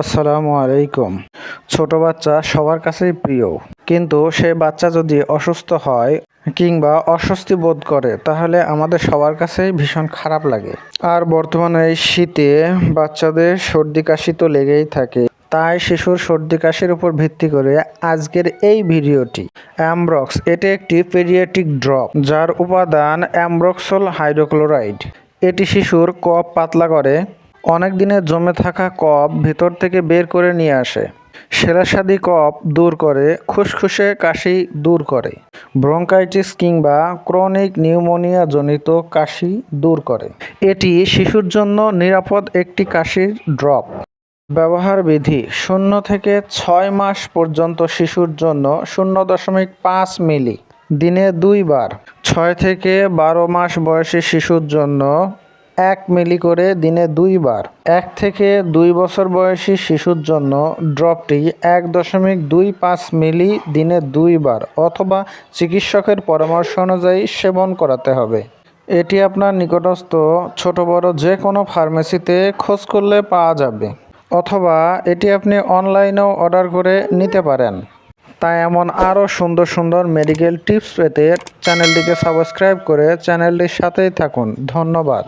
আসসালামু আলাইকুম। ছোট বাচ্চা সবার কাছেই প্রিয়। কিন্তু সে বাচ্চা যদি অসুস্থ হয় কিংবা অস্বস্তি বোধ করে, তাহলে আমাদের সবার কাছেই ভীষণ খারাপ লাগে। আর বর্তমানে এই শীতে বাচ্চাদের সর্দি কাশি তো লেগেই থাকে। তাই শিশুর সর্দি কাশির উপর ভিত্তি করে আজকের এই ভিডিওটি। অ্যামব্রক্স এটি একটি পেডিয়াট্রিক ড্রপ যার উপাদান অ্যামব্রক্সল হাইড্রোক্লোরাইড এটি শিশুর কফ পাতলা করে অনেক দিনের জমে থাকা কফ ভেতর থেকে বের করে নিয়ে আসে। সেরাসাদি কফ দূর করে, খুসখুসে কাশি দূর করে। ব্রঙ্কাইটিস কিংবা ক্রনিক নিউমোনিয়া জনিত কাশি দূর করে। এটি শিশুর জন্য নিরাপদ একটি কাশির ড্রপ। ব্যবহার বিধি, শূন্য থেকে ছয় মাস পর্যন্ত শিশুর জন্য শূন্য দশমিক পাঁচ মিলি, দিনে দুইবার। ছয় থেকে বারো মাস বয়সী শিশুর জন্য এক মিলি করে দিনে দুইবার। এক থেকে দুই বছর বয়সী শিশুর জন্য ড্রপটি এক দশমিক দুই পাঁচ মিলি দিনে দুইবার অথবা চিকিৎসকের পরামর্শ অনুযায়ী সেবন করাতে হবে। এটি আপনার নিকটস্থ ছোট বড় যে কোনো ফার্মেসিতে খোঁজ করলে পাওয়া যাবে অথবা এটি আপনি অনলাইনেও অর্ডার করে নিতে পারেন। তাই এমন আরও সুন্দর সুন্দর মেডিকেল টিপস পেতে চ্যানেলটিকে সাবস্ক্রাইব করে চ্যানেলটির সাথেই থাকুন। ধন্যবাদ।